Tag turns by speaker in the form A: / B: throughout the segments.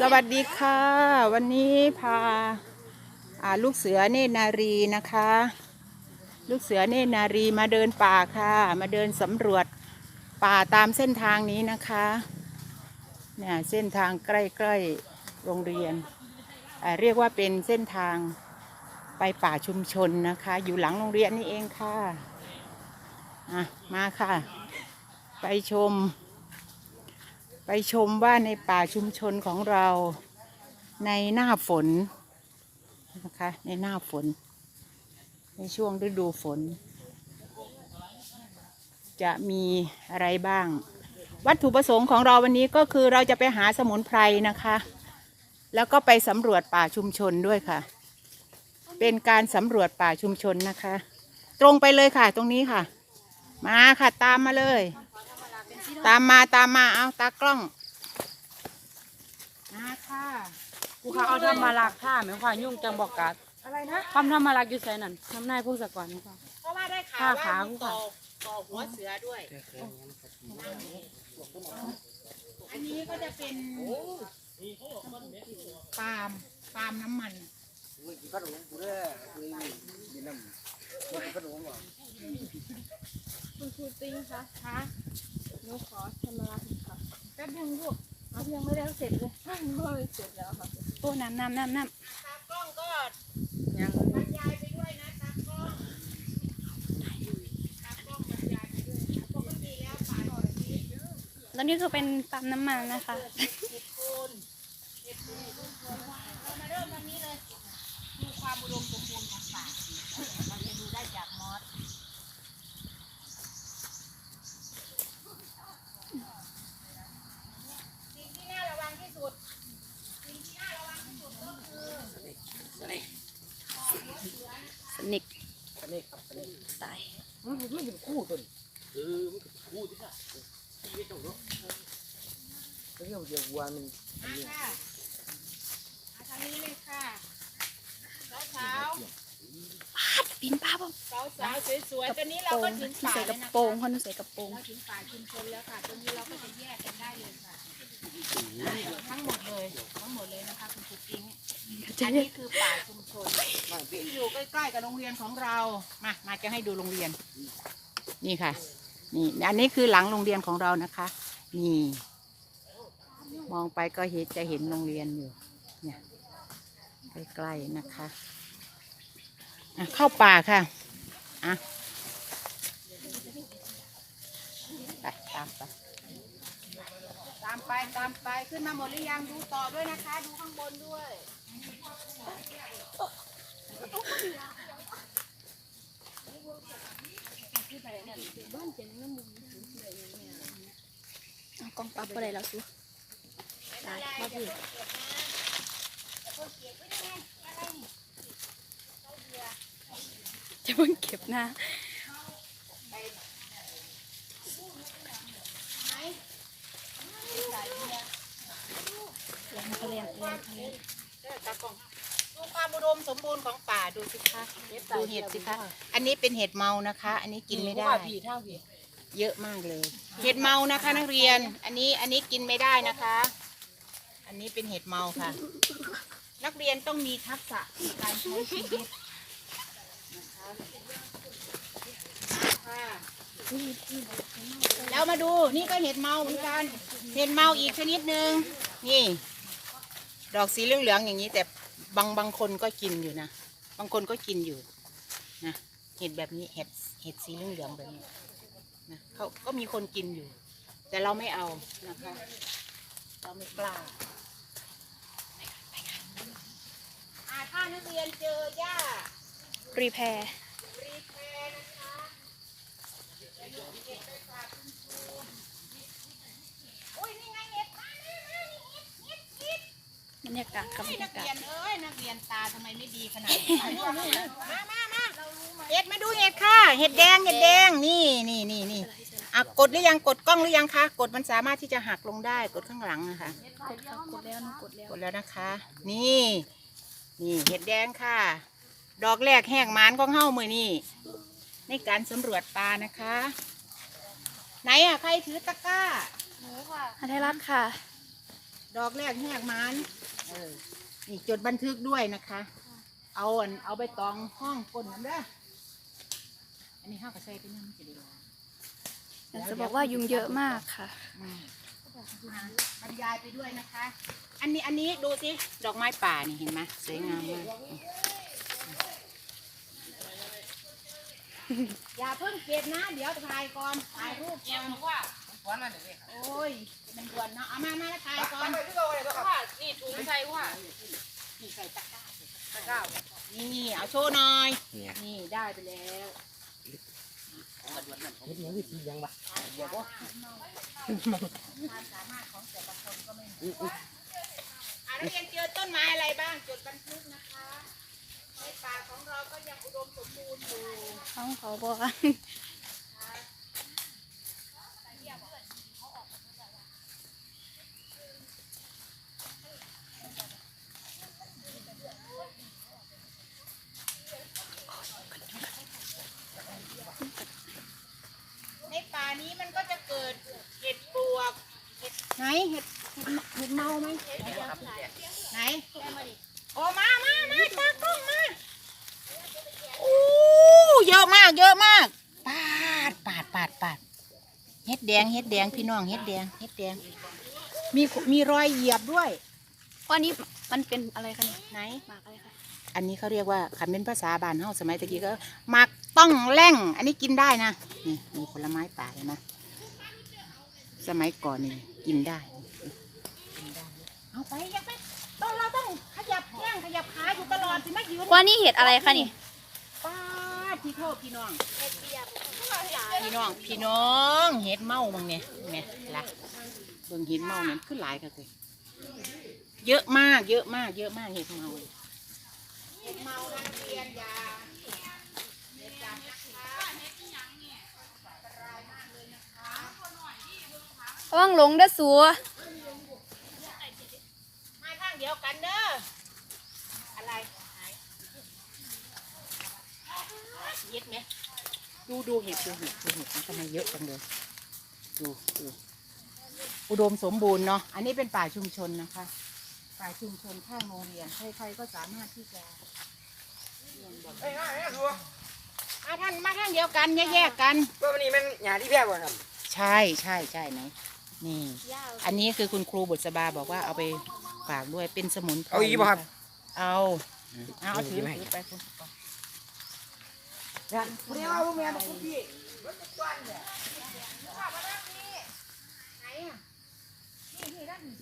A: สวัสดีค่ะ วันนี้พาาลูกเสือเนนารีนะคะ ลูกเสือเนนารีมาเดินป่าค่ะ มาเดินสำรวจป่าตามเส้นทางนี้นะคะเนี่ยเส้นทางใกล้ๆโรงเรียน เรียกว่าเป็นเส้นทางไปป่าชุมชนนะคะ อยู่หลังโรงเรียนนี่เองค่ะ อะ มาค่ะ ไปชม ไปชมว่าในป่าชุมชนของเราในหน้าฝนนะคะในหน้าฝน ในช่วงฤดูฝน จะมีอะไรบ้าง วัตถุประสงค์ของเราวันนี้ก็คือเราจะไปหาสมุนไพรนะคะ แล้วก็ไปสำรวจป่าชุมชนด้วยค่ะ เป็นการสำรวจป่าชุมชนนะคะ ตรงไปเลยค่ะตรงนี้ค่ะ มาค่ะตามมาเลย ตามมาตามมาเอาตากล้องมาค่ะ
B: กูเขาเอาทำมาลักท่าไหมค่ะยุ่งจังบอกกัด
A: อะไรนะ
B: ความทำมาลักอยู่ไสนั่นทำนายพงศกรค่ะ
A: เพราะว่าได้ข่าว
B: ผ้า
A: ว่า
B: ขาว
A: มี
B: ค่ะ
A: ต่อต่อหัวเสือด้วย อันนี้ก็จะเป็นปาล์มปาล์มน้ำมัน
C: คุณครูติ้งคะ
A: คะ
C: หนูขอทำมาค่ะแป๊บนึงลูกเอายังไม่ได้เสร็จเลยหนูว่ามันเสร็จแล้วค่ะ
B: โอ้น้ำน้ำน้ำน้ำ
A: ตากล้องก็
B: ยัง
A: บรรยายไปด้วยนะตากล้องตากล้องบรรยายไปด้วยนะปกติแล้วป่าหน่อยนี้
C: แล้วนี่คือเป็นปั๊มน้ำมันนะคะ
A: เห็ดโคนเห็ดโคนเรามาเริ่มวันนี้เลยดูความอุดมสมบูรณ์ของป่าราจะดูได้จากมอส สิ่งที่น่าระวังที่สุด สิ่งที่น่าระวังที่สุดก็คือ
B: สนิกตาย
A: มาค่ะมาทางนี้เลยค่ะสาว
B: ปีนป้าบ่
A: ๆสาวสาวๆสวยๆตอนนี้เราก็ถึง
B: ที่
A: ป่า
B: ใส่ก
A: แล้
B: ระ
A: วนะ
B: โปรง
A: คะ
B: คนนึงใส่กระโปรง
A: เราถึงป่าชุมชนแล้วค่ะตรงนี้เราก็จะแยกกันได้เลยค่ะ ทั้งหมดเลย ทั้งหมดเลยนะคะคุณครูกิ้งอันนี้คือป่าชุมชนที่อยู่ใกล้ๆกับโรงเรียนของเรามามาจะให้ดูโรงเรียน นี่ค่ะ นี่อันนี้คือหลังโรงเรียนของเรานะคะ นี่ มองไปก็เห็นจะเห็นโรงเรียนอยู่ เนี่ยใกล้ๆนะคะอะเข้าป่าค่ะอะไปตามไปตามไปตามไปขึ้นมาหมดหรือยังดูต่อด้วยนะคะ ดูข้างบนด้วย
C: เอากล้องปั๊บอะไรแล้วสิตายมาพี่
B: จะเพิ่งเก็บหน้า
C: เรียนเขาเรียนเรียนเขาเรียน
A: ดูความอุดมสมบูรณ์ของป่าดูสิคะดูเห็ดสิคะอันนี้เป็นเห็ดเมานะคะ อันนี้กินไม่ได้
B: ผีเท่าผี
A: เยอะมากเลย เห็ดเมานะคะ นักเรียน อันนี้อันนี้กินไม่ได้นะคะ อันนี้เป็นเห็ดเมาค่ะ นักเรียนต้องมีทักษะในการใช้ชีวิตนะคะค่ะแล้วมาดูนี่ก็เห็ดเมาเหมือนกัน เห็ดเมาอีกชนิดหนึ่งนี่ ดอกสีเหลืองๆอย่างนี้ แต่บางบางคนก็กินอยู่นะบางคนก็กินอยู่นะเห็ดแบบนี้เห็ดเห็ดสีเหลืองๆแบบนี้นะเขาก็มีคนกินอยู่ แต่เราไม่เอานะคะ เราไม่กล้าอ่าถ้านักเรียนเจอหญ้า
C: รีแพร์
A: รีแพร์นะคะจะยกเก็บไปฝากคุณครูอุ้ยนี่ไงเห็ดมานี่มานี่เห็ดเห็ดเห็ด
C: บรรยากาศกับบรร
A: นั
C: ยากา
A: เรีย
C: ศ
A: นเอ้ยนักเรียนตาทำไมไม่ดีขนาดนี้มามามาเห็ดมาดูเห็ดค่ะ เห็ดแดงเห็ดแดงนี่นี่นี่นี่อะกดหรือยังกดกล้องหรือยังคะกดมันสามารถที่จะหักลงได้กดข้างหลังนะคะ
C: กดค่ะกดแล้วหนูกดแล้ว
A: กดแล้วนะคะ นี่ นี่เห็ดแดงค่ะ ดอกแรกแหกหมานของเฮ้ามือนี่ในการสำรวจปลานะคะ ไหนอะใครถือตะกร้าไหนค่ะ
C: อาไทยรัฐค่ะ
A: ดอกแรกแหกมัน เออ นี่จดบันทึกด้วยนะคะ เอาอันเอาไปตองห้องก้นน้ำเด้ออันนี้ห้าก็ใส่ไปน้ำจะดีกว่า
C: อยากจะบอกว่ายุงเยอะมากค่ะ
A: อืมอะบรรยายไปด้วยนะคะ อันนี้อันนี้ดูสิดอกไม้ป่านี่เห็นไหมสวยงามมากอย่าเพิ่งเก็บนะ เดี๋ยวถ่ายก่อนถ่ายรูปก่อน โอ้ย มันด่วนเนาะ เอามามาแล้วถ่ายก่อน
B: ว่านี่ถุงใส่ว่า
A: นี่ใส่ตะกร้า
B: ตะกร้า
A: นี่เอาโชว์หน่อย นี่ได้ไปแล้วความสามารถของแต่ละคนก็ไม่เหมือนกันอะนักเรียนเจอต้นไม้อะไรบ้างจดบันทึกนะคะในป่าของเราก็ยังอุดมสมบูรณ์อยู่
C: ท้องเขาบอกว่า
A: ในป่านี้มันก็จะเกิดเห็ดปลวก เห็ดไหนเห็ดเห็ดเห็ดเมาไหมไหนโอ้มามามาตากล้องมาโอ้เยอะมาก เยอะมาก ปาดปาดปาดปาดเห็ดแดงเห็ดแดง พี่น้องเห็ดแดงเห็ดแดงมีมีรอยเหยียบด้วย
C: ว่านี้มันเป็นอะไรคะเนี่ย
A: ไหน
C: หมากอะไรคะ
A: อันนี้เขาเรียกว่าคำเป็นภาษาบ้านเฮาสมัยตะกี้ก็หมักต้องแร่ง อันนี้กินได้นะนี่มีผลไม้ป่าเห็นไหมสมัยก่อนนี่กินได้กินได้เอาไปอยักไปต้องเราต้องขยับแข้งขยับขาอยู่ตลอดสิมายืน
C: ว่านี่เห็ดอะไรคะนี่
A: ป้าดพี่โทษพี่น้อง พี่น้องพี่น้องเห็ดเมาบังเนี่ยเนี่ยละเบิ่งเห็ดเมาเนี่ยขึ้นหลายกันเลยเยอะมากเยอะมากเยอะมากเห็ดเมาเห็ดเมานักเรียนยาเห็ดจับนะคะ
C: ระวังหลงเด้อสัว
A: มาข้างเดียวกันเด้ออะไรไหนเย็ดไหม ดูดูเห็ดดูเห็ดดูเห็ดมันทำไมเยอะจังเลยดูดูอุดมสมบูรณ์เนาะอันนี้เป็นป่าชุมชนนะคะ ป่าชุมชนข้างโรงเรียนใครๆก็สามารถที่จะเรียนแบบมาท่านมาท่านเดียวกันแยกๆกัน
B: ว่าวันนี้มันหยาที่แพร่บ่ครับ
A: ใช่ใช่ใช่ไหนนี่ อันนี้คือคุณครูบุษบาบอกว่าเอาไปฝากด้วยเป็นสมุนไพร
B: เอาอีกบ่ครับ
A: เอาเอาเอาถือ
B: ไม่
A: ถือไปคุณ
B: เนี่ยวันนี้ว่าพวกแม่บอกพี่
A: ไหนอะนี่นี่ด้านนี้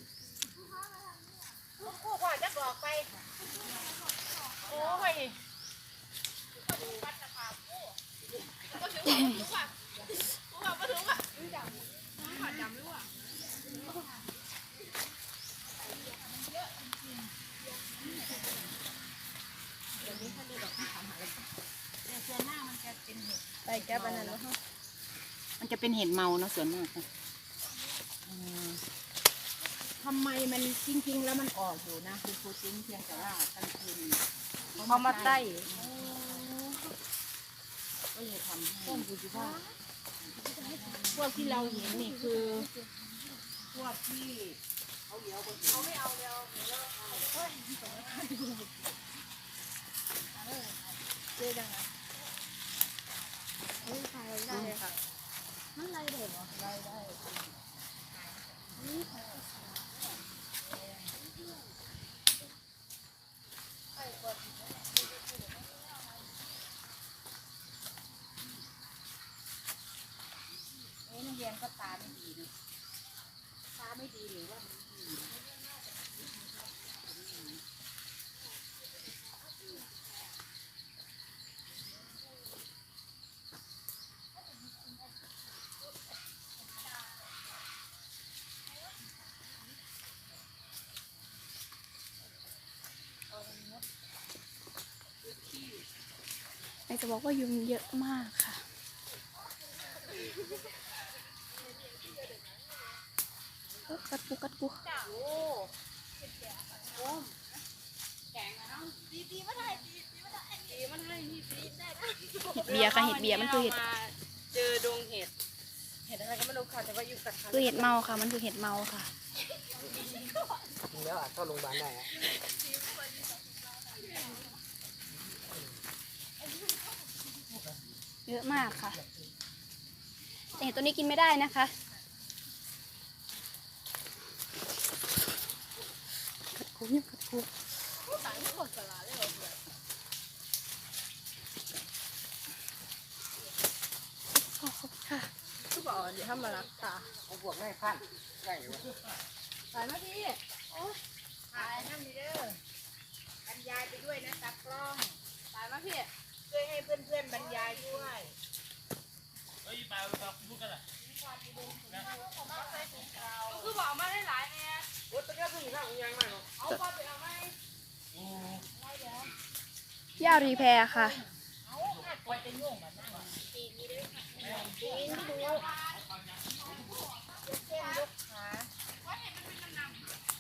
A: ลูกคู่พ่อจะบอกไป โอ้ย
C: ไปแก้ ปันนั้นแล้ว
A: มันจะเป็นเห็ดเมาเนาะส่วนมากนะอืมทำไมมันจริงๆ แล้วมันออกอยู่นะคือครูจิ้งเพียงแต่ว่ากลางคืน
B: เขามาใต้
A: ก็เลยทำให้ต้นกุจิบ้าพวกที่เราเห็นนี่คือ พวกที่เขาเลี้ยวบนเขาไม่เอาเลี้ยวเได้ได้
C: จะบอกว่ายุงเยอะมากค่ะเอ้อกัดกูกัดกูเห็ดเบียร์ค่ะเห็ดเบียร์มันคือเห็ด
B: เจอดงเห็ดเห็ดอะไรก็ไม่รู้ค่ะแต่ว่าอยู่สักครั้ง
C: คือเห็ดเมาค่ะ มันคือเห็ดเมาค่ะ
D: กินแล้วอาจเข้าโรงพยาบาลได้อะ
C: เยอะมากค่ะ แต่เห็ดตัวนี้กินไม่ได้นะคะ
D: เอาพวกแม่พันได้อยู่วะ
C: ถ่ายมาพี่
A: ถ่ายนั่นเด้อบรรยายไปด้วยนะตากล้อง
C: ถ่ายมาพี่
A: ช่วยให้เพื่อนๆบรรยายด้วย
C: คือบอกมาได้หลายเนี่ย
D: โอ้ตะเกียบพึ่งข้างยังไม่หรอก
C: เอาไปเอาไหมพี่อารีแพรค่ะ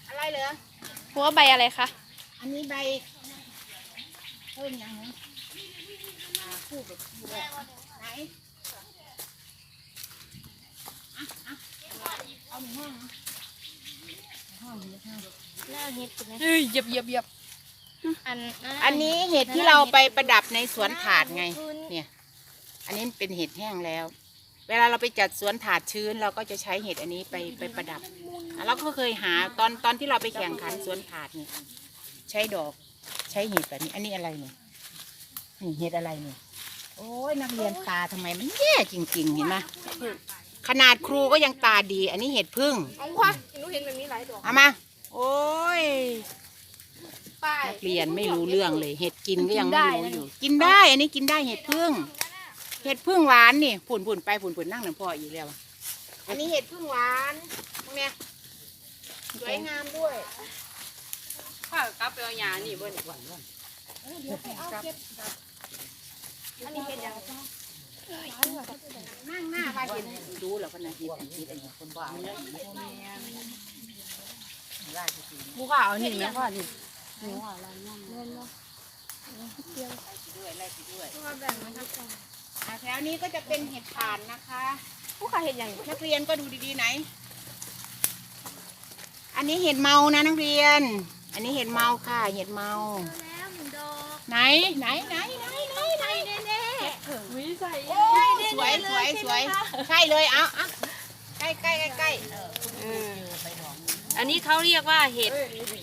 A: อะไรเหรอ
C: หัวใบอะไรคะ
A: อันนี้ใบเพิ่มยังไงอ่า คู่กับคู่ด้วยไหนอะอะเอาหนึ่งห้องนะห้องเดียวห้อง
C: หน้าเห็ดถูกไหม
B: เฮ้ยเหยียบเหยียบเหยียบ
C: อัน
A: อันนี้เห็ดที่เราไปประดับในสวนถาดไง เนี่ย อันนี้เป็นเห็ดแห้งแล้ว เวลาเราไปจัดสวนถาดชื้น เราก็จะใช้เห็ดอันนี้ไปไปประดับอะเราก็เคยหาตอนตอนที่เราไปแข่งขันสวนถาดเนี่ยใช้ดอกใช้เห็ดแบบนี้ อันนี้อะไรเนี่ยนี่เห็ดอะไรเนี่ย โอ้ยนักเรียนตาทำไมมันแย่จริงๆเห็นไหมขนาดครูก็ยังตาดี อันนี้เห็ดพึ่ง
C: เอาควะหนูเห็นแบบนี้หลายดอก
A: เอามาโอ้ย
C: ป้าย
A: นักเรียนไม่รู้เรื่องเลย เห็ดกินก็ยัง
C: กินได้
A: ไม่รู้
C: นะ
A: อยู่ กินได้ อันนี้กินได้เห็ดพึ่ง เห็ดพึ่งหวานนี่ผุนผุนไปผุนผุนนั่งหนึ่งพ่ออีกแล้วอะอันนี้เห็ดพึ่งหวานเนี่ยสวยงามด้วย
B: ข้าวกลับไปเอาหยานี่บ่เนี่ย
C: อั นนี้เห็ดยัง
A: นั่งหน้าว่าเห็นดูแล้วก็นะเห็ดอันนี้อันนี้คนบ้า
B: ผู้ขาวเอานี่แม่ข้าวนี่
A: ด้วยไล่ไปด้วยอะแถวนี้ก็จะเป็นเห็ดผ่านนะคะ
C: ผู้ขาเห็ดอยัง
A: นักเรียนก็ดูดีๆไหน อันนี้เห็ดเมานะนักเรียน อันนี้เห็ดเมาค่ะ เห็ดเมา ไหนไหนไหน
C: แน่
B: วิใส่
A: สวยสวยสวยใช่เลยเอาเอาใกล้ใกล้ใกล้ใกล้
B: อันนี้เขาเรียกว่าเห็ด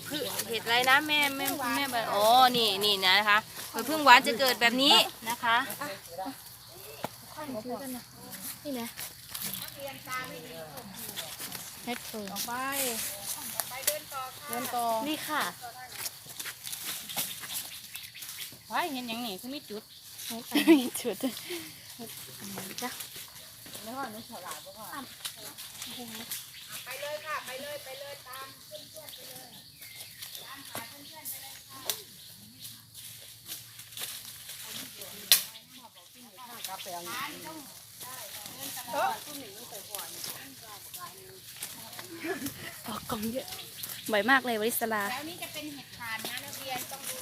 B: พึ่งเห็ดอะไรนะแม่แม่แม่บอกอ๋อนี่นี่นะคะเห็ดพึ่งหวานจะเกิดแบบนี้นะคะ
C: ๆนี่นะเห็ดเปิด
B: ไปเดินต่อ
C: นี่ค่ะ
B: ไว้เห็นอย่างนี้คือมีจุด
C: ชุด จ้ะ
A: ไปเลยค่ะ ไปเลย ไปเลย ตาม
C: ออกกล่องเยอะบ่อยมากเลยวริศลา
A: แล้วนี่จะเป็นเห็ดผ่านนะนักเรียนต้องดู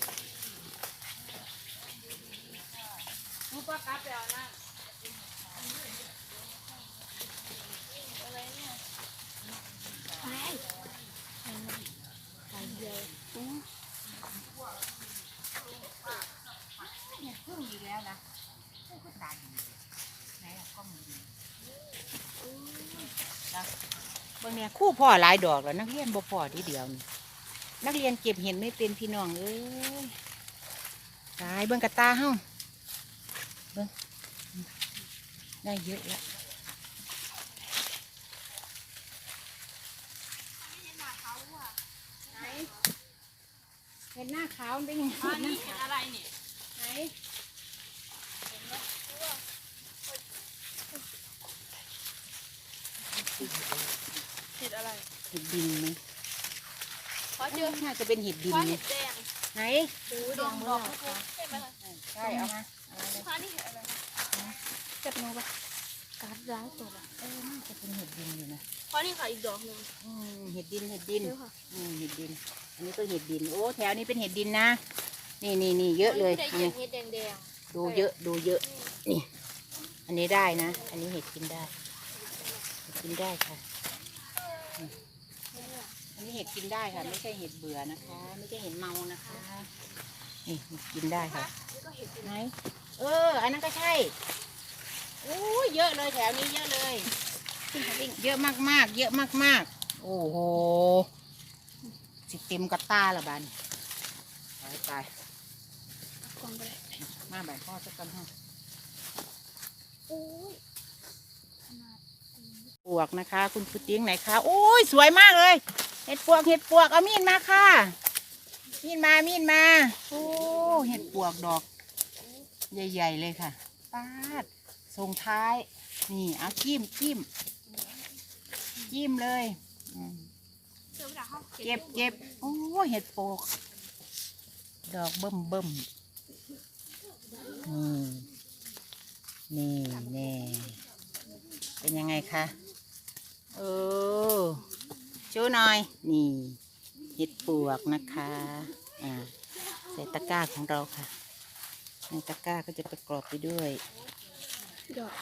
B: ผู้ป้ากลับไปเอานั่น
A: เห็ดพึ่งอีกแล้วนะพึ่งก็ตาดีไหนอะกล้องมันดีนะ บางเนี่ยคู่พ่อหลายดอกแล้วนักเรียนบ่พอทีเดียวนี่นักเรียนเก็บเห็ดไม่เป็นพี่น้องเอ้ยตายเบิ่งกระตาเฮาเบิ่งได้เยอะแล้วไหนเห็นหน้าขาวมันเป็นยังไง
B: อันนี้เห็ดอะไรนี่
A: ไหน
C: เห็ด อะไร
A: เห็ดดินไหม
C: ขอเจอ
A: น่าจะเป็นเห็ดดิน
C: ขอ
A: ไหม
C: เห็ดแดง
A: ไหน
C: ดูดองดอกใช่ไหมล่ะ
A: ใช่เอามาเอามาเลย
C: ขอนี่เห็ดอะไรเก็บหนูปะการดร้ายตัวปะ
A: เออน่าจะเป็นเห็ดดินอยู่นะ
C: ขอนี่ค่ะอีกดอกหนึ่ง
A: อืมเห็ดดินเห็ดดิน
C: เดี๋ยวค่ะ
A: อืมเห็ดดิน อันนี้ก็เห็ดดินโอ้แถวนี้เป็นเห็ดดินนะ นี่นี่นี่เยอะเลย
C: ได้
A: นี่
C: เห็ดแดงแดง
A: ดูเยอะดูเยอะนี่ อันนี้ได้นะ อันนี้เห็ดกินได้เห็ดกินได้ค่ะ อืมอันนี้เห็ดกินได้ค่ะ ไม่ใช่เห็ดเบื่อนะคะ ไม่ใช่เห็ดเมานะคะ นี่กินได้ค่ะไหนเออ อันนั้นก็ใช่โอ้ยเยอะเลยแถวนี้เยอะเลยเยอะมากๆ เยอะมากๆ โอ้โหสิเต็มกระตาละบันไปไป
C: กองไปเลย
A: มาบ่ายพ่อสักกันห้อง
C: โอ้ย
A: ปวกนะคะ คุณครูเตียงไหนคะโอ้ยสวยมากเลยเห็ดปวกเห็ดปวกเอามีดมาค่ะ มีดมามีดมาโอ้เห็ดปวกดอก ใหญ่ ๆ เลยค่ะปาดส่งท้าย นี่เอาจิ้มจิ้มจิ้มเลยอืม
C: เจอเวลาเขา
A: เก็บเก็บโอ้เห็ดปวก ดอกเบิ่มเบิ่มนี่นี่แน่เป็นยังไงคะ เออชูหน่อย นี่เห็ดปวกนะคะ อ่าใส่ตะกร้าของเราค่ะ ในตะกร้าก็จะประกอบไปด้วย
C: ดอก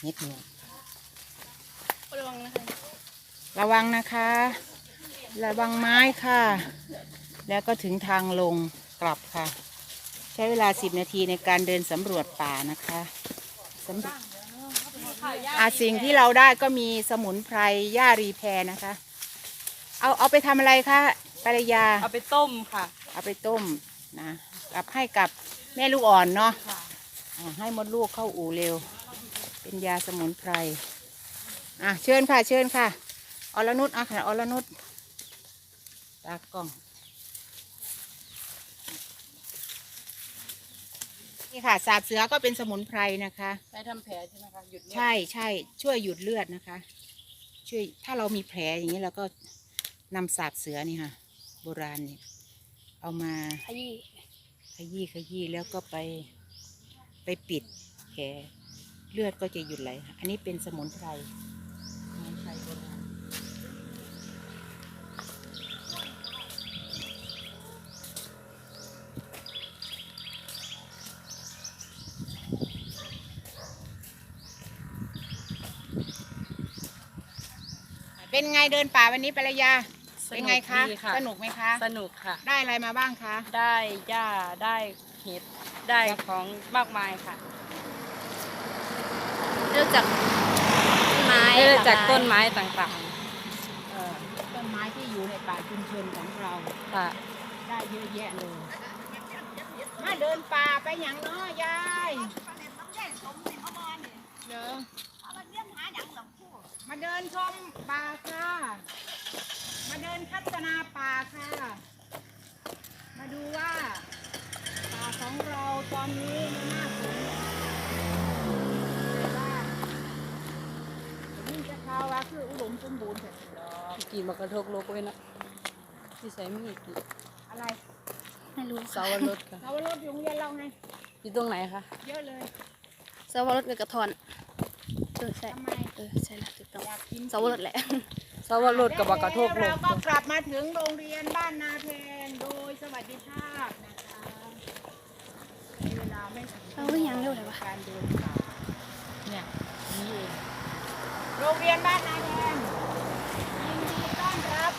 A: เห็ดหยวก
C: ระวังนะคะ
A: ระวังนะคะ ระวังไม้ค่ะ แล้วก็ถึงทางลงกลับค่ะ ใช้เวลา 10 นาทีในการเดินสำรวจป่านะคะสำรวจ อาสิ่งที่เราได้ก็มีสมุนไพรหญ้ารีแพรนะคะ เอาเอาไปทำอะไรคะปรยา
B: เอาไปต้มค่ะ
A: เอาไปต้มนะกับให้กับแม่ลูกอ่อนเนาะอ่าให้มดลูกเข้าอู่เร็ว เป็นยาสมุนไพรอะเชิญค่ะ เชิญค่ะอรนุชอะค่ะอรนุชตากล้อง นี่ค่ะสาบเสือก็เป็นสมุนไพรนะคะ
B: ไปทำแผลใช่ไหมคะ หยุด
A: ใช่ใช่ช่วยหยุดเลือดนะคะ ช่วยถ้าเรามีแผลอย่างนี้เราก็นำสาบเสือนี่ค่ะ โบราณเนี่ยเอามา
C: ขยี้
A: ขยี้ขยี้แล้วก็ไปไปปิดแผลเลือดก็จะหยุดไหลค่ะอันนี้เป็นสมุนไพรสมุนไพรโบราณ เป็นไงเดินป่าวันนี้ปรยาเป็นไงคะ
B: ดีค่ะ
A: สนุกไหมคะ
B: สนุกค่ะ
A: ได้อะไรมาบ้างคะ
B: ได้หญ้าได้เห็ดได้ของมากมายค่ะ
C: เริ่มจากต้นไม้
B: ได้จากต้นไม้ต่าง
A: เอ่อต้นไม้ที่อยู่ในป่าชุมชนของเรา
B: ๆ ค่ะ
A: ได้เยอะแยะเลย มาเดินป่าไปอย่างน้อยยายเดี๋ยว มาเดินชมป่าค่ะ มาเดินทัศนาป่าค่ะ มาดูว่า ป่าของเราตอนนี้มันน่าสนแต่ว่าผมจะข่าวว่าคืออุดมสมบูรณ์เสร็จแล้ว
B: กี่มากระทกโลกไว้นะที่ใส่มีดกี่
A: อะไร
C: ไม่รู้
B: เสาวรสค่ะ
A: เราว่ารถอยู่โรงเรียนเราไง
B: อยู่ตรงไหนคะ
A: เยอะเลย
C: สวรสกับกระทอนเออใช่
A: ทำไม
C: เออใช่แล้วถูกต้อง
A: อยากกิน
C: สวรสแหละ
B: เสาวรสกับมากระทกโล
A: เรา
B: ก
A: ก็กลับมาถึงโรงเรียนบ้านนาเพนโดยสวัสดิภาพนะคะในเวลาไม่ถึง
C: เอาอย่างเร็วเลยวะ
A: การเดินป่าเนี่ยนี่เองโรงเรียนบ้านนาแดงยินดีต้อนรับ